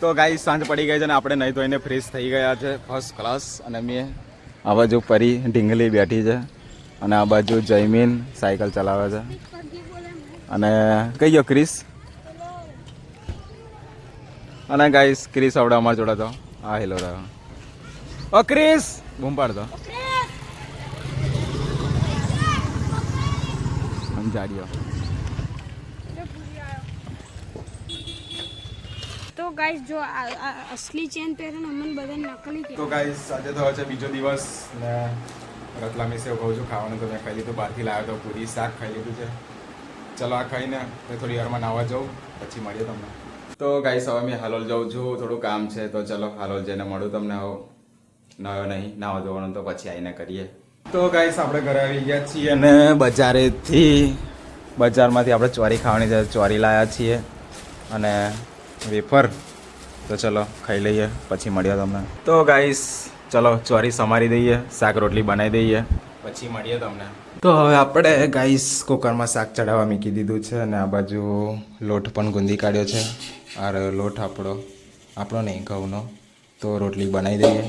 તો ગાઈ સાંજ પડી ગઈ છે ને આપણે નહીં ધોઈને ફ્રેશ થઈ ગયા છે. ફર્સ્ટ ક્લાસ અને મેં આ બાજુ પરી ઢીંગલી બેઠી છે અને આ બાજુ જયમીન સાયકલ ચલાવે છે. અને કઈ ગયો ક્રિસ. અને ગાઈસ ક્રિસ આવડે અમારા જોડે તો. હા હેલો રહ્યો ઓ ક્રિસ! બૂમ પાડતો. સમજાડ્યો તો ગાઈસ જો અસલી ચેન પહેરે ને અમને બધા નકલી તો ગાઈસ આજે તો છે બીજો દિવસ ને રતલામી સેવ કહું છું ખાવાનું તો મેં ખાઈ લીધું બહારથી લાવ્યો તો પૂરી શાક ખાઈ લીધું છે. ચલો આ ખાઈને મેં થોડી વારમાં નાવા જાઉં પછી મળીએ તમને. તો ગાઈસ હવે મેં હાલોલ જાઉં છું થોડું કામ છે તો ચલો હાલોલ જઈને મળું તમને હવે. નયો નહીં નાવા જવાનું તો પછી આવીને કરીએ. તો ગાઈસ આપણે ઘરે આવી ગયા છીએ અને બજારેથી. બજારમાંથી આપણે ચોરી ખાવાની છે ચોરી લાવ્યા છીએ. અને વેફર. તો ચલો, ખાઈ લઈએ, પછી મળીએ તમને. તો ગાઈસ ચલો, ચોરી સમારી દઈએ, શાક રોટલી બનાવી દઈએ, પછી મળીએ તમને. તો હવે આપણે ગાઈસ કુકરમાં શાક ચડાવવા મૂકી દીધું છે અને આ બાજુ લોટ પણ ગુંદી કાઢ્યો છે. રહ્યો લોટ આપણો. આપણો નહીં, ઘઉંનો. તો રોટલી બનાવી દઈએ.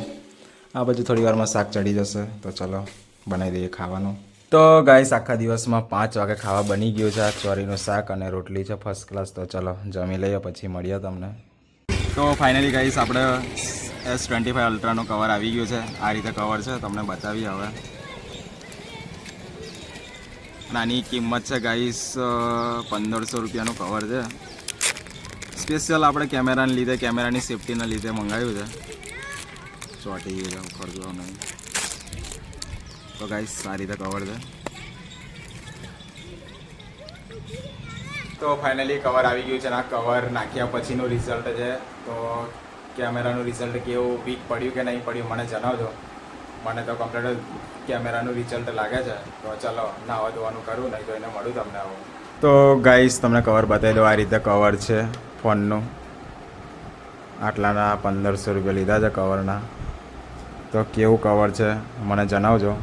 આ બાજુ થોડી વારમાં શાક ચડી જશે. તો ચલો, બનાવી દઈએ ખાવાનું. તો ગાઈસ આખા દિવસમાં પાંચ વાગે ખાવા બની ગયું છે. આ ચોરીનું શાક અને રોટલી છે ફર્સ્ટ ક્લાસ તો ચલો, જમી લઈએ, પછી મળીએ તમને. તો ફાઇનલી ગાઈસ આપણે એસ ટ્વેન્ટી ફાઈવ અલ્ટ્રાનું કવર આવી ગયું છે. આ રીતે કવર છે. તમને બતાવીએ હવે. નાની કિંમત છે ગાઈસ પંદરસો રૂપિયાનું કવર છે. સ્પેશિયલ આપણે કેમેરાને લીધે, કેમેરાની સેફટીના લીધે મંગાવ્યું છે. ચોટી ગયું છે ખર્ચો નહીં. તો ગાઈસ આ રીતે કવર છે. તો ફાઇનલી કવર આવી ગયું છે અને આ કવર નાખ્યા પછીનું રિઝલ્ટ છે. તો કેમેરાનું રિઝલ્ટ કેવું વીક પડ્યું કે નહીં પડ્યું મને જણાવજો. મને તો કમ્પ્લીટ કેમેરાનું રિઝલ્ટ લાગે છે. તો ચલો નાવા ધોવાનું કરું નહીં તો એને મળું તમને આવું. તો ગાઈસ તમને કવર બતાવી દો આ રીતે કવર છે ફોનનું. આટલાના પંદરસો રૂપિયા લીધા છે કવરના તો કેવું કવર છે મને જણાવજો.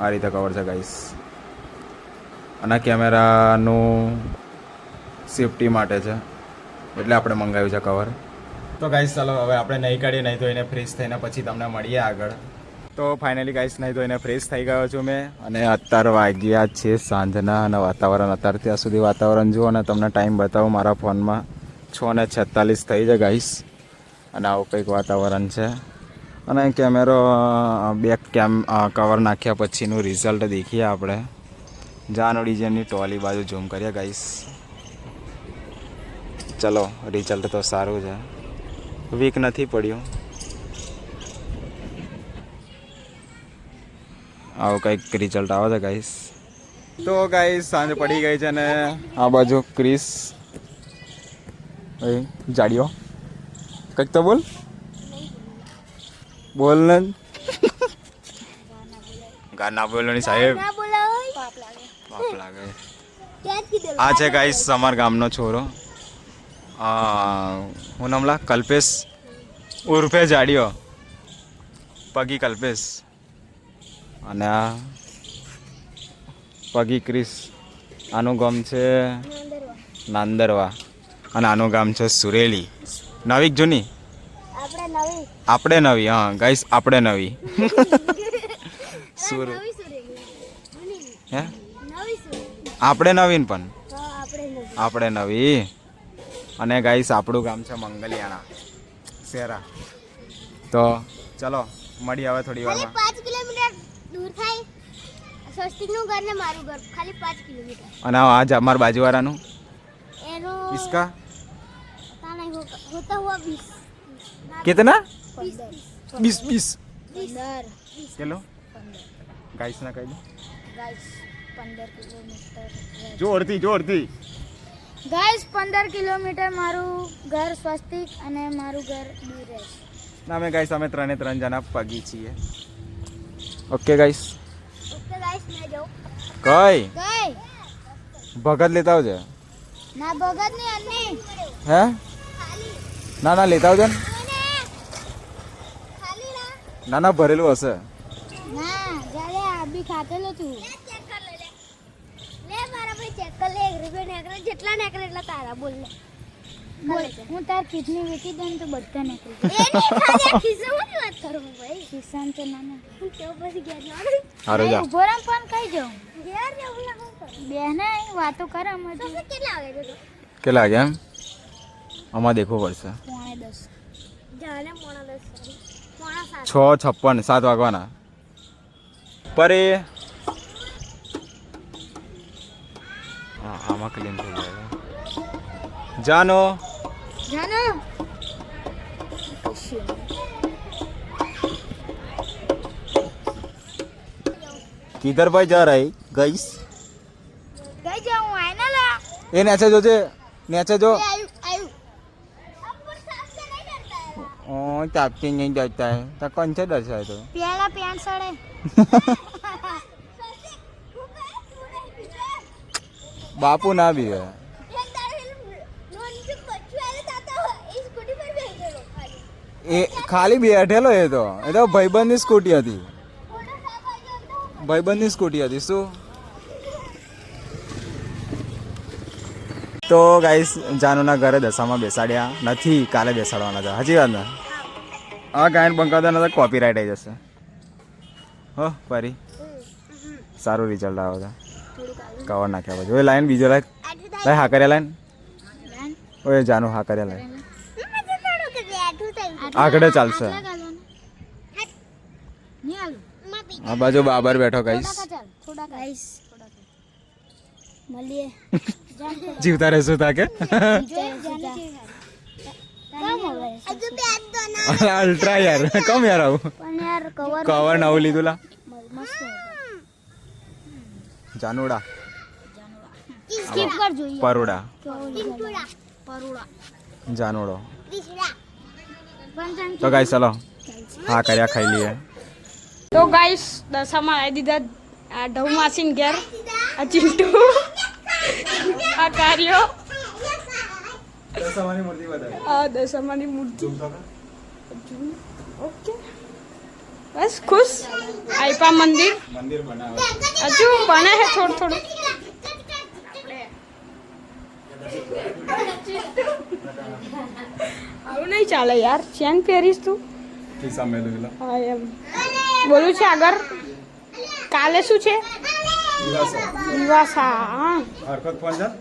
આ રીતે કવર છે ગાઈસ અને કેમેરાનું સેફટી માટે છે, એટલે આપણે મંગાવ્યું છે કવર તો ગાઈસ ચાલો હવે આપણે નહીં કાઢીએ, નહીં તો એને ફ્રેશ થઈને પછી તમને મળીએ આગળ. તો ફાઇનલી ગાઈસ નહીં તો એને ફ્રેશ થઈ ગયો છું મેં. અને અત્યારે વાગ્યા છે સાંજના અને વાતાવરણ અત્યારે ત્યાં સુધી વાતાવરણ જુઓ અને તમને ટાઈમ બતાવું મારા ફોનમાં છ ને છેતાલીસ થઈ છે ગાઈસ અને આવું કંઈક વાતાવરણ છે. અને કેમેરો બેક કેમ કવર નાખ્યા પછીનું રિઝલ્ટ દેખીએ આપણે. જાનો ડિઝાઇનની ટોલી બાજુ ઝૂમ કરીએ ગાઈસ ચલો રિઝલ્ટ તો સારું છે. વીક નથી પડ્યું. આવું કંઈક રિઝલ્ટ આવે છે ગાઈસ તો ગાઈસ સાંજ પડી ગઈ છે ને આ બાજુ ક્રિસ એ, જાડિયો. કંઈક તો બોલ. બોલ ગાના ગા ના બોલવાની સાહેબ ના પાપ લાગે આ છે ગાઈસ અમાર ગામનો છોરો. આ હું નામલા કલ્પેશ. ઉર્ફે જાડિયો. પગી કલ્પેશ. અને આ પગી ક્રિસ. આનું ગામ છે નાંદરવા. અને આનું ગામ છે સુરેલી. નવીક જૂની? આપણે નવી હા. ગાઈસ આપણે નવી. સુર હે? આપણે નવીન પણ. આપણે નવી. અને ગાઈસ આપણું ગામ છે મંગલિયાણા શેરા. તો ચલો મળી આવે થોડી વારમાં. પાંચ કિલોમીટર દૂર થાય. સ્વસ્તિકનું ઘર ને મારું ઘર. ખાલી પાંચ કિલોમીટર. અને આજ અમાર બાજુવાળાનું? એનો ઇસકા હોતા હુઆ 20 कितना बीस बीस बीस पंदर किलो गाइस ना કહી દો गाइस पंदर किलोमीटर જોરથી જોરથી ગાઈસ પંદર કિલોમીટર મારું ઘર સ્વસ્તિક અને મારું ઘર દૂર રહેશે ના અમે ગાઈસ અમે ત્રણે ત્રણ જણા પગી છીએ ઓકે ગાઈસ ઓકે ગાઈસ મેં જાઉં કઈ ગઈ ભગત લેતા આવજે ના ભગત ની અન્ની હે ના ના લેતા આવજો ને ખાલી ના ના ના ભરેલું હશે. ના જ્યારે આ બી ખાતેલો તું ચેક કર લે લે. મારા ભાઈ ચેક કર લે. એક રૂપિયા નેકરે જેટલા નેકરે એટલા તારા બોલ લે. હું તાર કિડની વેચી દઉં તો બધા નીકળી કિસાન તો ના ના. હારું જા. ઊભો રામ પણ જાઉં બેને વાતો કરે અમે તો કેટલા વાગે એમ? આમાં દેખવું પડશે. પોણે દસ. છ છપ્પન સાત વાગવાના. પર. એ આમાં ક્લીન થઈ જાય. જાનો. જાનો. કિધર ભાઈ જા રહી ગઈસ જાઉં લા. એ નેચે જોજે નેચે જો. આયુ આયુ નહીં જતા. હે તો કોણ છે દર્શાય તો પેલા પેન્ટ સડે બાપુ ના બી એ ખાલી બેઠેલો એ તો. એ તો ભાઈબંધની સ્કૂટી હતી. ભાઈબંધની સ્કૂટી હતી. શું? તો ગાઈસ જાનુના ઘરે દશામાં બેસાડ્યા નથી. કાલે બેસાડવાના હતા હજી વાત ને? આ ગાયન બંકાતા કોપી કોપીરાઇટ આવી જશે. હો પરી સારું રિઝલ્ટ આવે છે કવર નાખ્યા પછી. ઓય લાઈન બીજો લાઈન. લાઈ હા કર્યા લાઈન. ઓય જાનુ હા કર્યા લાઈન. આગળ ચાલશે. આ બાજુ બાબર બેઠો કઈશ જીવતા રહેશું તાકે અલ્ટ્રા યાર કમ યાર આવું કવર નવું લીધું લા જાનુડા પરોડા જાનુડો તો ગાઈસ ચલો હા કર્યા ખાઈ લઈએ તો ગાઈસ દશામાં આવી દીધા આ ઢવ માસીન ઘેર આ ચિંટુ આ કાર્યો આ દશામાની મૂર્તિ. ઓકે. બસ ખુશ? આઈપા મંદિર? મંદિર બનાવે. હજુ બને છે થોડું થોડું. આવું નહીં ચાલે યાર. ચેન પહેરીશ તું? હા એમ. બોલું છે આગળ. કાલે શું છે? દિવાસા દિવાસા હા. હરકત ફોન જા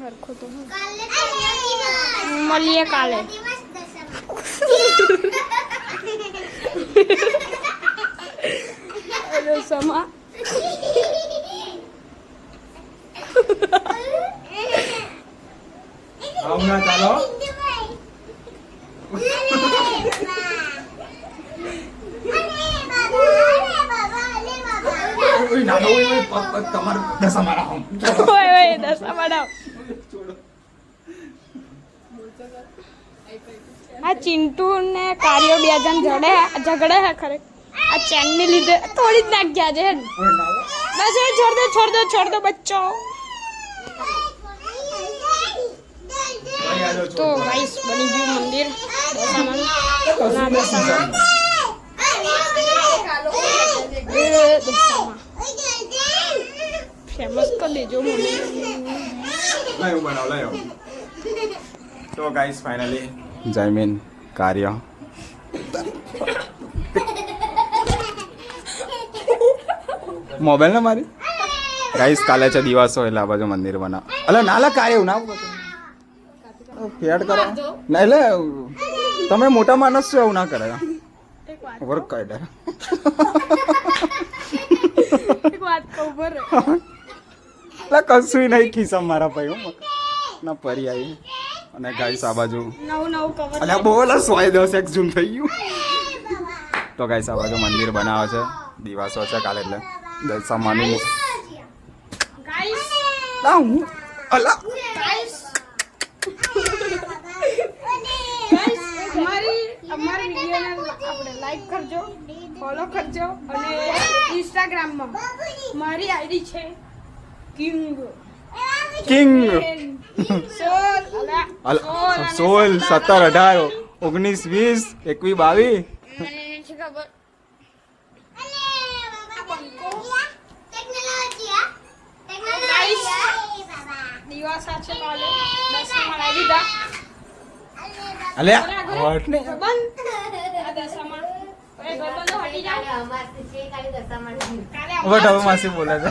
હરખું તો મળીએ કાલે અરે સમા આવું ના ચાલો ઓય નાનો ઓય ઓય પગ પગ તમાર દસા મારા હમ ઓય ઓય દસા બનાવ આ ચિંટુ ને કાર્યો બે જણ જડે ઝઘડે હે ખરે. આ ચેનની લીધે થોડી જ નાખ ગયા છે બસ એ છોડ દો છોડ દો છોડ દો બચ્ચો. તો ગાઈસ બની ગયું મંદિર. દશામાં ના દશામાં દશામાં ફેમસ કરી દેજો મને. લાયો બનાવ લાયો. તો ગાઈસ ફાઇનલી જયમીન કાર્ય. મોબાઈલ ને મારી? ગાઈસ કાલે છે દિવસો એટલે આ બાજુ મંદિર બનાવ. અલે નાલા કાર્ય એવું ના ફેડ કરો. ના એટલે તમે મોટા માણસ છો એવું ના કરે. વર્ક કાઢે એટલે કશું નહીં ખિસ્સા મારા ભાઈ હું. ના પરી આવી. અને ગાઈસ આ બાજુ નવું નવું કવર અલ્યા બોલ સોય દસ એક ઝૂમ થઈ ગયું. તો ગાઈસ આ બાજુ મંદિર બનાવે છે. દિવાસો છે કાલે એટલે. દશામાની માની હું અલા ગાઈસ ગાઈસ અમારી અમારી વિડીયોને આપણે લાઈક કરજો ફોલો કરજો અને ઇન્સ્ટાગ્રામમાં મારી આઈડી છે કિંગ. કિંગ. સોલ સોળ સત્તર. અઢાર ઓગણીસ વીસ એકવીસ બાવીસ. માસી બોલે છે.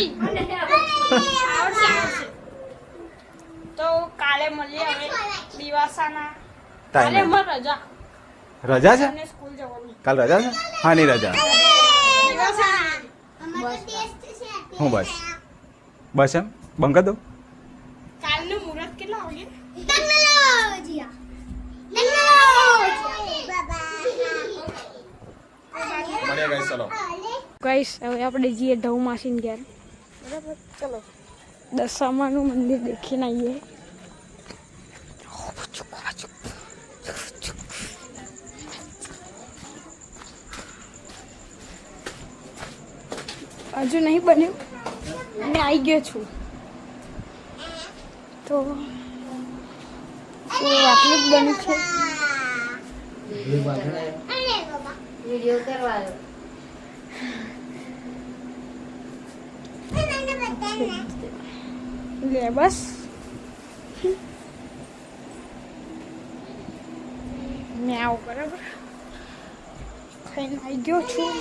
આવડશે આવડશે તો કાલે મળીએ હવે દિવાસાના. કાલે રજા. રજા છે? સ્કૂલ જવાની. કાલ રજા છે? હા ની રજા. દિવાસાના. અમારો ટેસ્ટ છે. હું બસ? બસ એમ? બંકા દો કાલનું મુહૂર્ત કેટલા વાગે ગાઈસ હવે આપણે જઈએ ઢવ માસીન ઘેર. બરાબર ચલો. દશામાનું મંદિર દેખીને આવીએ. હજુ નહીં બન્યું? અને આવી ગયો છું. તો તો આટલું જ બન્યું છે? વીડિયો કરવાનો લે બસ. મેં આવું બરાબર. ખાઈને આવી ગયો છું.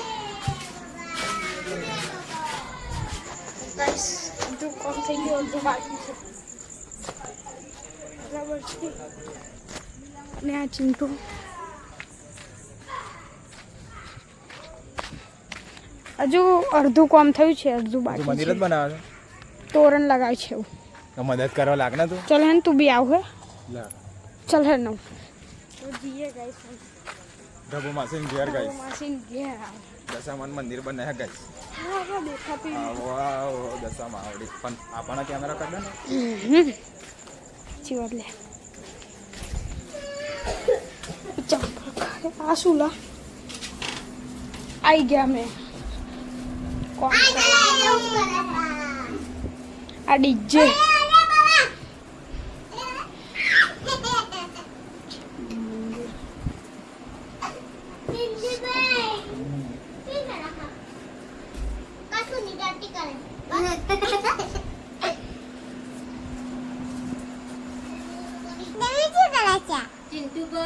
બસ અડધું કોમ થઈ ગયું અડધું બાકી છે. બરાબર છે. ને આ ચિંટુ. હજુ અડધું કામ થયું છે અડધું બાકી મંદિર જ છે. બનાવે તોરણ લગાવ છે એવું. મદદ કરવા લાગ ને તું? ચલ હે તું બી આવ હે. ચલ હે નવ તો જીએ ગાઈસ ઢબુ માસી ઘેર ગાઈસ. માસીન ઘેર દશામાન મંદિર બનાવ્યા ગાઈસ. હા હા દેખાતું આવો આવો દશામાં આવડી. પણ આપણા કેમેરા કાઢે ને. હમ લે આ શું લા. આઈ ગયા મેં. કોણ આ ડીજે.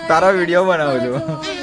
તારા વીડિયો બનાવું છું.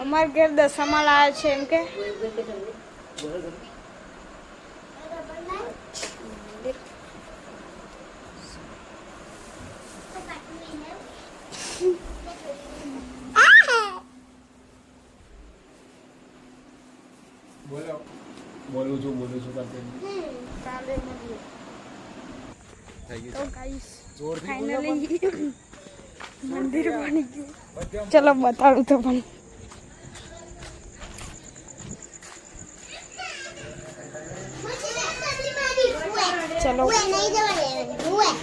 અમાર ઘેર દશામાં લાવે છે એમ કે? બોલો. બોલું છું બોલું છું કરતે ફાઇનલી મંદિર બની ગયું. ચલો બતાડું તો પણ ચલો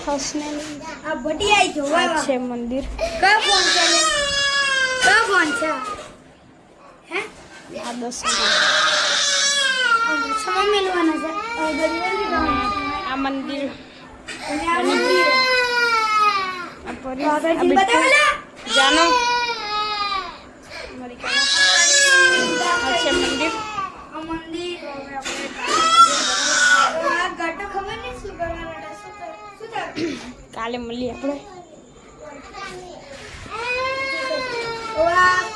ફર્સ્ટને આ ભટી આઈ જો આ છે મંદિર. કયો ફોન છે? કયો ફોન છે? જવાનું. આ મંદિર. જાનો મારી કાકા. આ છે મંદિર આ મંદિર હવે આપણે આ ગાટો ખબર નહીં શું કરવાના હતા શું કર- શું થયું કાલે મળીએ આપણે.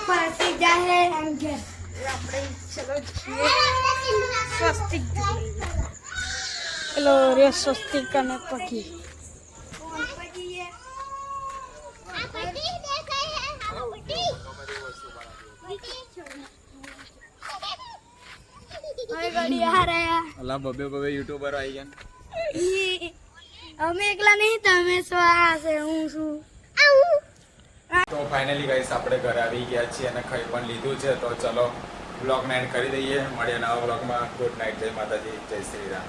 ફાંસી જાહે એમ કે આપણે ચલો જઈએ. સ્વસ્તિક પેલો રે સ્વસ્તિક અને પગી અલા બબે બબે યુટ્યુબર આવી ગયા. અમે એકલા નહીં, તમે સો આ છે હું છું. તો ફાઇનલી ગાઈસ આપણે ઘરે આવી ગયા છીએ અને ખાઈ પણ લીધું છે. તો ચલો બ્લોગ નાઇન કરી દઈએ. મળીએ નવા બ્લોગમાં ગુડ નાઇટ જય માતાજી, જય શ્રી રામ.